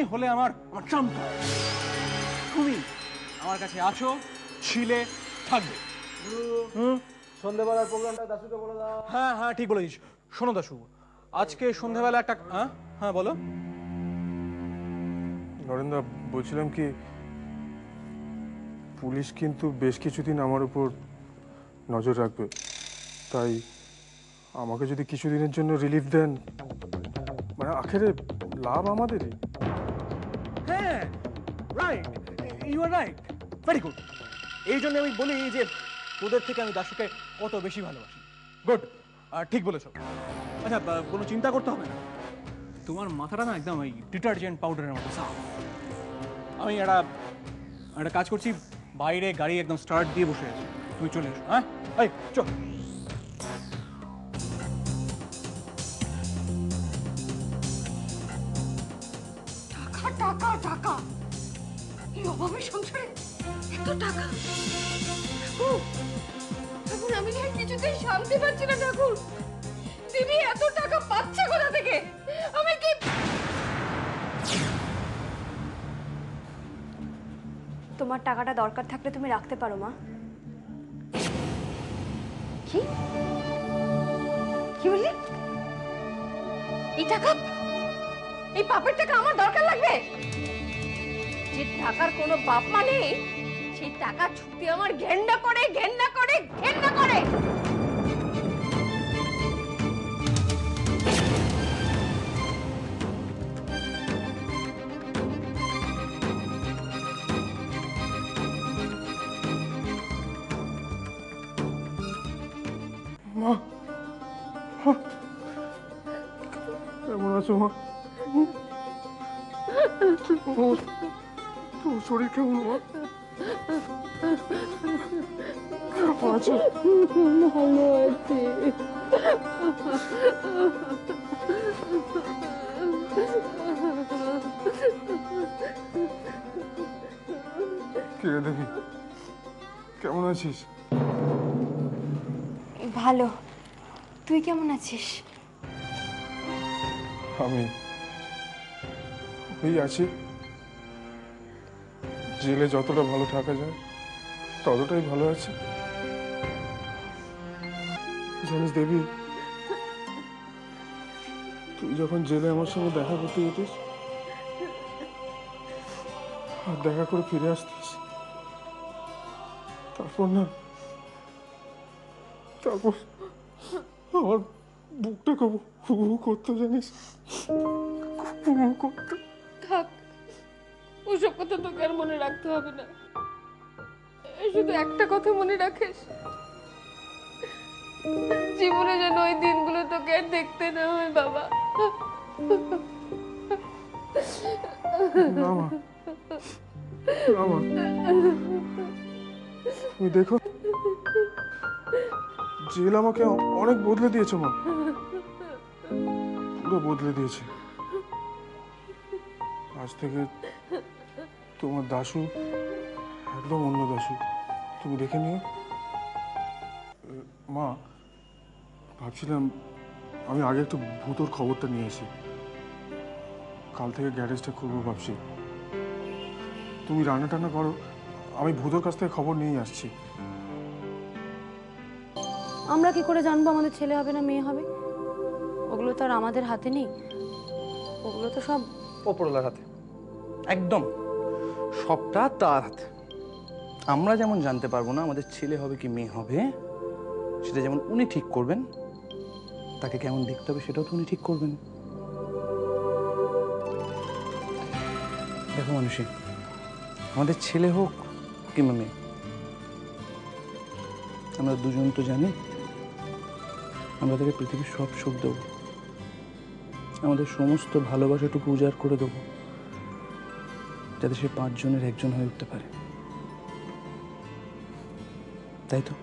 তুমি হলে আমার আমার চামটা তুমি আমার কাছে আছো ছিলে থাকবে। হুম? সন্ধ্যেবেলার প্রোগ্রামটা দাসুকে বলে দাও। হ্যাঁ হ্যাঁ ঠিক বলেছিস। শোনো দাসু আজকে সন্ধ্যাবেলা একটা হ্যাঁ? হ্যাঁ বলো। নরেন্দা বলছিলাম কি পুলিশ কিন্তু বেশ কিছুদিন আমার উপর নজর রাখবে। তাই আমাকে যদি কিছুদিনের জন্য রিলিফ দেন মানে আখেরে লাভ আমাদেরই। Right you are right very good এই জন্য আমি বলি যে তোদের থেকে আমি দাশুকে কত বেশি ভালোবাসি। গুড ঠিক বলেছ। আচ্ছা কোনো চিন্তা করতে হবে না। তোমার মাথাটা না একদম ওই ডিটারজেন্ট পাউডারের মতো। সাফ। আমি একটা একটা কাজ করছি, বাইরে গাড়ি একদম স্টার্ট দিয়ে বসে আছি। তুমি চলে এসো হ্যাঁ? এই, চল। টাকা টাকা টাকা। এই সংসারে? এত টাকা। ঠাকুর ঠাকুর আমি না কিছুতেই শান্তি পাচ্ছি না ঠাকুর। দিদি এত টাকা পাচ্ছে কোথা থেকে? আমি কি তোমার টাকাটা দরকার থাকলে তুমি রাখতে পারো মা। কি? কি বললি? এই টাকা এই পাপের টাকা আমার দরকার লাগবে? যে টাকার কোনো বাপ মা নেই সেই টাকা ছুতে আমার ঘেন্না করে ঘেন্না করে ঘেন্না করে। মা, কেমন আছো মা? তোমার শরীর কেমন মা ভালো আছে। কে দেবী কেমন আছিস? ভালো। তুই কেমন আছিস? আমি এই আছি। জেলে যতটা ভালো থাকা যায়, ততটাই ভালো আছে। জানিস দেবী, তুই যখন জেলে আমার সঙ্গে দেখা করতে যেতিস, আর দেখা করে ফিরে আসতিস, তারপর না, তারপর আমার বুকটা হু করতো, জানিস? করতো। থাক ওসব কথা তোকে আর মনে রাখতে হবে না। শুধু একটা কথা মনে রাখিস। জীবনে যেন ওই দিনগুলো তোকে আর দেখতে না হয়, বাবা। তুমি দেখো, জেল আমাকে অনেক বদলে দিয়েছে, মা। পুরো বদলে দিয়েছে। আজ থেকে তোমার দাসু একদম অন্য দাসু তুমি দেখে নিও। মা ভাবছিলাম আমি আগে একটু ভূতোর খবরটা নিয়ে আসি। কাল থেকে গ্যারেজটা করব ভাবছি। তুমি রান্না টান্না করো আমি ভূতোর কাছ থেকে খবর নিয়ে আসছি। আমরা কি করে জানব আমাদের ছেলে হবে না মেয়ে হবে? ওগুলো তো আর আমাদের হাতে নেই। ওগুলো তো সব ওপরওয়ালার হাতে। একদম। সবটা তার হাতে। আমরা যেমন জানতে পারব না আমাদের ছেলে হবে কি মেয়ে হবে, সেটা যেমন উনি ঠিক করবেন, তাকে কেমন দেখতে হবে সেটাও তো উনি ঠিক করবেন। দেখো মানুষই আমাদের ছেলে হোক কিংবা মেয়ে, আমরা দুজন তো জানি, আমরা তাকে পৃথিবীর সব সুখ দেবো, আমাদের সমস্ত ভালোবাসাটুকু উজাড় করে দেবো। যাতে সে পাঁচজনের একজন হয়ে উঠতে পারে। তাই তো?